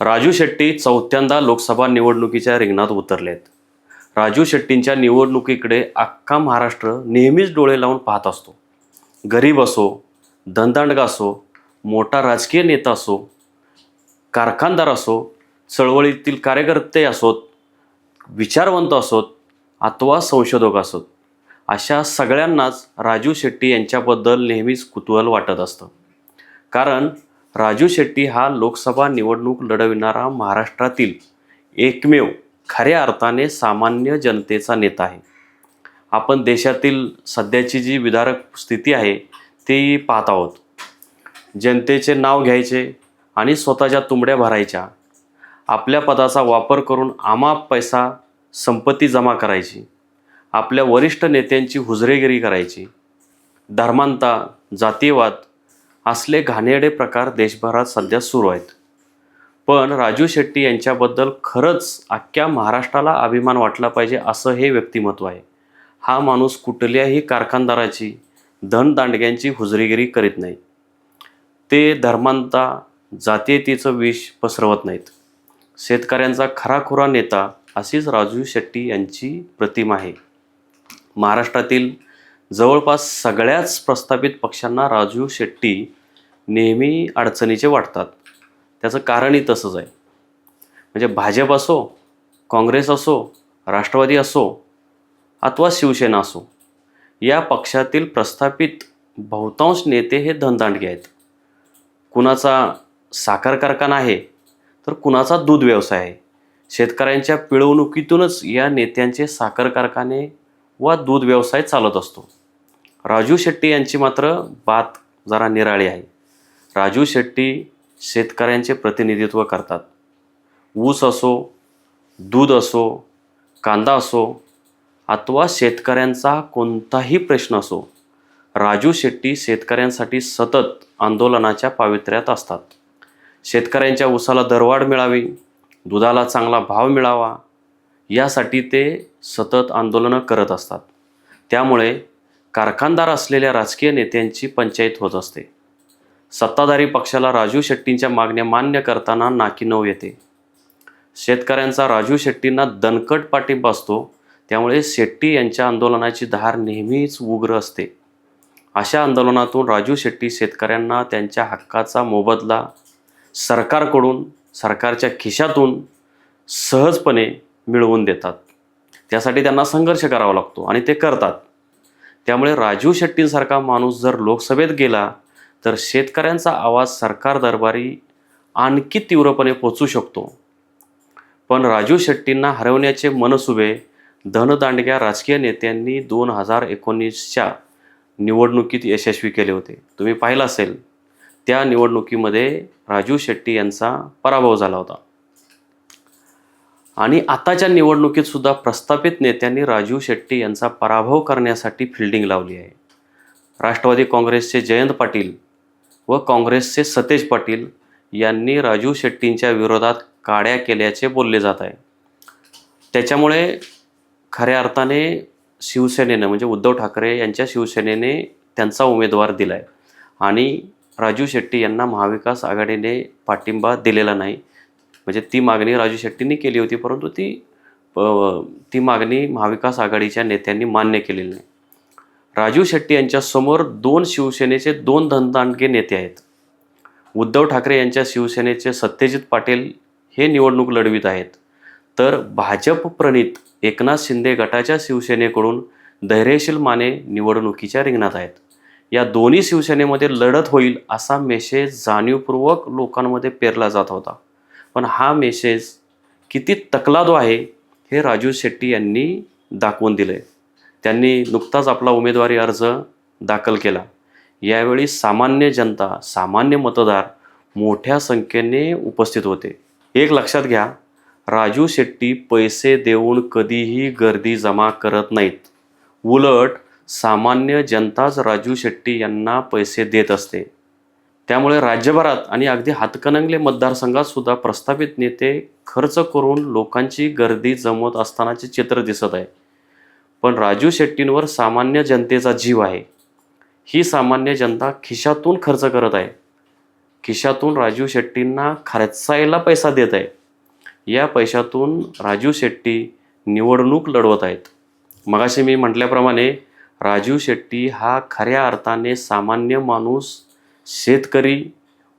राजू शेट्टी चौथ्यांदा लोकसभा निवडणुकीच्या रिंगणात उतरलेत. राजू शेट्टींच्या निवडणुकीकडे अख्खा महाराष्ट्र नेहमीच डोळे लावून पाहत असतो. गरीब असो धनदांडगा असो मोठा राजकीय नेता असो कारखानदार असो चळवळीतील कार्यकर्ते असोत विचारवंत असोत अथवा संशोधक असोत अशा सगळ्यांनाच राजू शेट्टी यांच्याबद्दल नेहमीच कुतूहल वाटत असतं. कारण राजू शेट्टी हा लोकसभा निवडणूक लढविणारा महाराष्ट्रातील एकमेव खऱ्या अर्थाने सामान्य जनतेचा नेता आहे. आपण देशातील सध्याची जी विदारक स्थिती आहे ती पाहत आहोत. जनतेचे नाव घ्यायचे आणि स्वतःच्या तुंबड्या भरायच्या. आपल्या पदाचा वापर करून आमाप पैसा संपत्ती जमा करायची. आपल्या वरिष्ठ नेत्यांची हुजरेगिरी करायची. धर्मांता जातीयवाद असले घाणेरडे प्रकार देशभरात सध्या सुरू आहेत. पण राजू शेट्टी यांच्याबद्दल खरंच अख्ख्या महाराष्ट्राला अभिमान वाटला पाहिजे असं हे व्यक्तिमत्व आहे. हा माणूस कुठल्याही कारखानदाराची धनदांडग्यांची हुजरीगिरी करीत नाही. ते धर्मांता जातीयतेचं विष पसरवत नाहीत. शेतकऱ्यांचा खराखुरा नेता अशीच राजू शेट्टी यांची प्रतिमा आहे. महाराष्ट्रातील जवळपास सगळ्याच प्रस्थापित पक्षांना राजू शेट्टी नेहमी अडचणीचे वाटतात. त्याचं कारणही तसंच आहे. म्हणजे भाजप असो काँग्रेस असो राष्ट्रवादी असो अथवा शिवसेना असो या पक्षातील प्रस्थापित बहुतांश नेते हे धनदांडगे आहेत. कुणाचा साखर कारखाना आहे तर कुणाचा दूध व्यवसाय आहे. शेतकऱ्यांच्या पिळवणुकीतूनच या नेत्यांचे साखर कारखाने वा दूध व्यवसाय चालत असतो. राजू शेट्टी यांची मात्र बात जरा निराळी आहे. राजू शेट्टी शेतकऱ्यांचे प्रतिनिधित्व करतात. ऊस असो दूध असो कांदा असो अथवा शेतकऱ्यांचा कोणताही प्रश्न असो राजू शेट्टी शेतकऱ्यांसाठी सतत आंदोलनाच्या पावित्र्यात असतात. शेतकऱ्यांच्या ऊसाला दरवाढ मिळावी दुधाला चांगला भाव मिळावा यासाठी ते सतत आंदोलनं करत असतात. त्यामुळे कारखानदार असलेल्या राजकीय नेत्यांची पंचायत होत असते. सत्ताधारी पक्षाला राजू शेट्टींच्या मागण्या मान्य करताना नाकीनव येते. शेतकऱ्यांचा राजू शेट्टींना दणकट पाठिंबा असतो त्यामुळे शेट्टी यांच्या आंदोलनाची धार नेहमीच उग्र असते. अशा आंदोलनातून राजू शेट्टी शेतकऱ्यांना त्यांच्या हक्काचा मोबदला सरकारकडून सरकारच्या खिशातून सहजपणे मिळवून देतात. त्यासाठी त्यांना संघर्ष करावा लागतो आणि ते करतात. त्यामुळे राजू शेट्टींसारखा माणूस जर लोकसभेत गेला तर शेतकऱ्यांचा आवाज सरकार दरबारी आणखी तीव्रपणे पोचू शकतो. पण राजू शेट्टींना हरवण्याचे मनसुबे धनदांडग्या राजकीय नेत्यांनी दोन हजार एकोणीसच्या निवडणुकीत यशस्वी केले होते. तुम्ही पाहिलं असेल त्या निवडणुकीमध्ये राजू शेट्टी यांचा पराभव झाला होता. आणि आताच्या निवडणुकीत सुद्धा प्रस्थापित नेत्यांनी राजू शेट्टी यांचा पराभव करण्यासाठी फिल्डिंग लावली आहे. राष्ट्रवादी काँग्रेसचे जयंत पाटील व काँग्रेसचे सतेज पाटील यांनी राजू शेट्टींच्या विरोधात काड्या केल्याचे बोलले जात आहे. त्याच्यामुळे खऱ्या अर्थाने शिवसेनेनं म्हणजे उद्धव ठाकरे यांच्या शिवसेनेने त्यांचा उमेदवार दिला आहे आणि राजू शेट्टी यांना महाविकास आघाडीने पाठिंबा दिलेला नाही. म्हणजे ती मागणी राजू शेट्टींनी केली होती परंतु ती ती मागणी महाविकास आघाडीच्या नेत्यांनी मान्य केलेली नाही. राजू शेट्टी यांच्यासमोर दोन शिवसेनेचे दोन धनदांडगे नेते आहेत. उद्धव ठाकरे यांच्या शिवसेनेचे सत्यजित पाटील हे निवडणूक लढवित आहेत. तर भाजप प्रणित एकनाथ शिंदे गटाच्या शिवसेनेकडून धैर्यशील माने निवडणुकीच्या रिंगणात आहेत. या दोन्ही शिवसेनेमध्ये लढत होईल असा मेसेज जाणीवपूर्वक लोकांमध्ये पेरला जात होता. पण हा मेसेज किती तकलादो आहे हे राजू शेट्टी यांनी दाखवून दिले त्यांनी नुकताच आपला उमेदवारी अर्ज दाखल केला. यावेळी सामान्य जनता सामान्य मतदार मोठ्या संख्येने उपस्थित होते. एक लक्षात घ्या राजू शेट्टी पैसे देऊन कधीही गर्दी जमा करत नाहीत. उलट सामान्य जनताच राजू शेट्टी यांना पैसे देत असते. त्यामुळे राज्यभरात आणि अगदी हातकणंगले मतदारसंघात सुद्धा प्रस्थापित नेते खर्च करून लोकांची गर्दी जमवत असतानाचे चित्र दिसत आहे. पण राजू शेट्टींवर सामान्य जनतेचा जीव आहे. ही सामान्य जनता खिशातून खर्च करत आहे. खिशातून राजू शेट्टींना खर्चायला पैसा देत आहे. या पैशातून राजू शेट्टी निवडणूक लढवत आहेत. मगाशी मी म्हटल्याप्रमाणे राजू शेट्टी हा खऱ्या अर्थाने सामान्य माणूस शेतकरी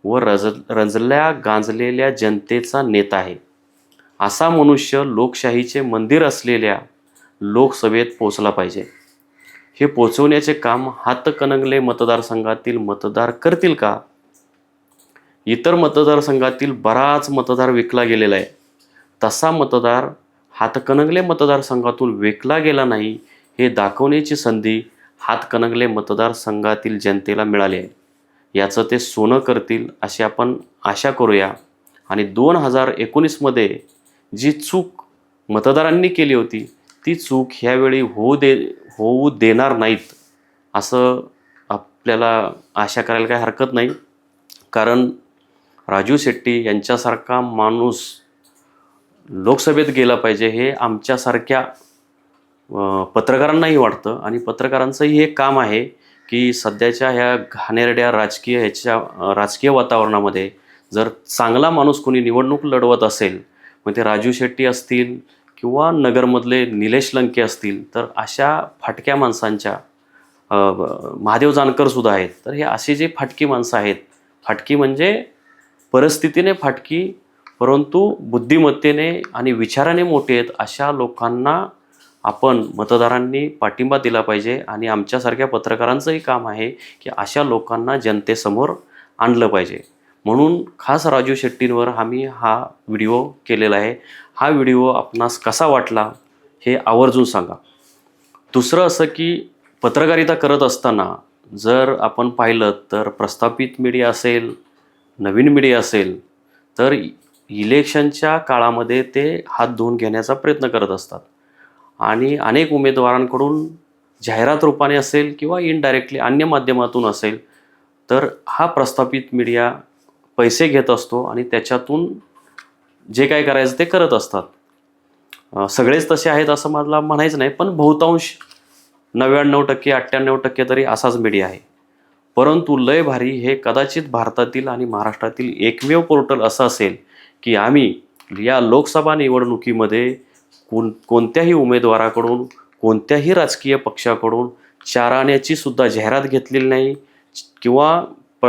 व रज रंजल्या गांजलेल्या जनतेचा नेता आहे. असा मनुष्य लोकशाहीचे मंदिर असलेल्या लोकसभेत पोचला पाहिजे. हे पोचवण्याचे काम हातकणंगले मतदारसंघातील मतदार करतील का? इतर मतदारसंघातील बराच मतदार विकला गेलेला आहे. तसा मतदार हातकणंगले मतदारसंघातून विकला गेला नाही हे दाखवण्याची संधी हातकणंगले मतदारसंघातील जनतेला मिळाली आहे. याचं ते सोनं करतील अशी आपण आशा करूया. आणि दोन हजार एकोणीसमध्ये जी चूक मतदारांनी केली होती ती चूक ह्यावेळी होऊ दे होऊ देणार नाहीत असं आपल्याला आशा करायला काही हरकत नाही. कारण राजू शेट्टी यांच्यासारखा माणूस लोकसभेत गेला पाहिजे हे आमच्यासारख्या पत्रकारांनाही वाटतं. आणि पत्रकारांचंही हे काम आहे की सध्याच्या ह्या घाणेरड्या राजकीय ह्याच्या राजकीय वातावरणामध्ये जर चांगला माणूस कोणी निवडणूक लढवत असेल मग ते राजू शेट्टी असतील किंवा नगरमधले निलेश लंके असतील तर अशा फाटक्या माणसांच्या महादेव जानकरसुद्धा आहेत. तर हे अशी जे फाटकी माणसं आहेत फाटकी म्हणजे परिस्थितीने फाटकी परंतु बुद्धिमत्तेने आणि विचाराने मोठे आहेत अशा लोकांना आपण मतदारांनी पाठिंबा दिला पाहिजे आणि आमच्यासारख्या पत्रकारांचंही काम आहे की अशा लोकांना जनतेसमोर आणलं पाहिजे. म्हणून खास राजू शेट्टींवर आम्ही हा व्हिडिओ केलेला आहे. हा व्हिडिओ आपणास कसा वाटला हे आवर्जून सांगा. दुसरं असं की पत्रकारिता करत असताना जर आपण पाहिलं तर प्रस्थापित मीडिया असेल नवीन मीडिया असेल तर इलेक्शनच्या काळामध्ये ते हात धुवून घेण्याचा प्रयत्न करत असतात. आणि अनेक उमेदवारांकडून जाहिरात रूपाने असेल किंवा इनडायरेक्टली अन्य माध्यमातून असेल तर हा प्रस्थापित मीडिया पैसे घेत असतो आणि त्याच्यातून जे काय करायचं ते करत असतात. सगळेच तसे आहेत असं मला म्हणायचं नाही पण बहुतांश नव्याण्णव टक्के अठ्ठ्याण्णव टक्के तरी असाच मीडिया आहे. परंतु लय भारी हे कदाचित भारतातील आणि महाराष्ट्रातील एकमेव पोर्टल असं असेल की आम्ही या लोकसभा निवडणुकीमध्ये कोण कोणत्याही उमेदवाराकडून कोणत्याही राजकीय पक्षाकडून चाराण्याची सुद्धा जाहिरात घेतलेली नाही किंवा प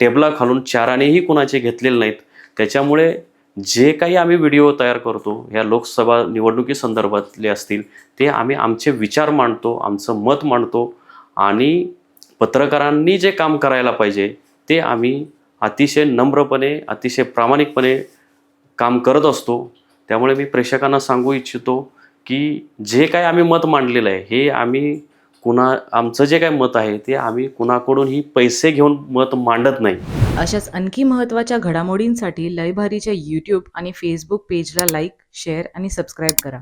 टेबलाखालून चारानेही कुणाचे घेतलेले नाहीत. त्याच्यामुळे जे काही आम्ही व्हिडिओ तयार करतो या लोकसभा निवडणुकीसंदर्भातले असतील ते आम्ही आमचे विचार मांडतो आमचं मत मांडतो आणि पत्रकारांनी जे काम करायला पाहिजे ते आम्ही अतिशय नम्रपणे अतिशय प्रामाणिकपणे काम करत असतो. त्यामुळे मी प्रेक्षकांना सांगू इच्छितो की जे काय आम्ही मत मांडलेलं आहे हे आम्ही कुणा आमचं जे काय मत आहे ते आम्ही कुणाकडूनही पैसे घेऊन मत मांडत नाही. अशाच आणखी महत्त्वाच्या घडामोडींसाठी लयभारीच्या यूट्यूब आणि फेसबुक पेजला लाईक शेअर आणि सबस्क्राईब करा.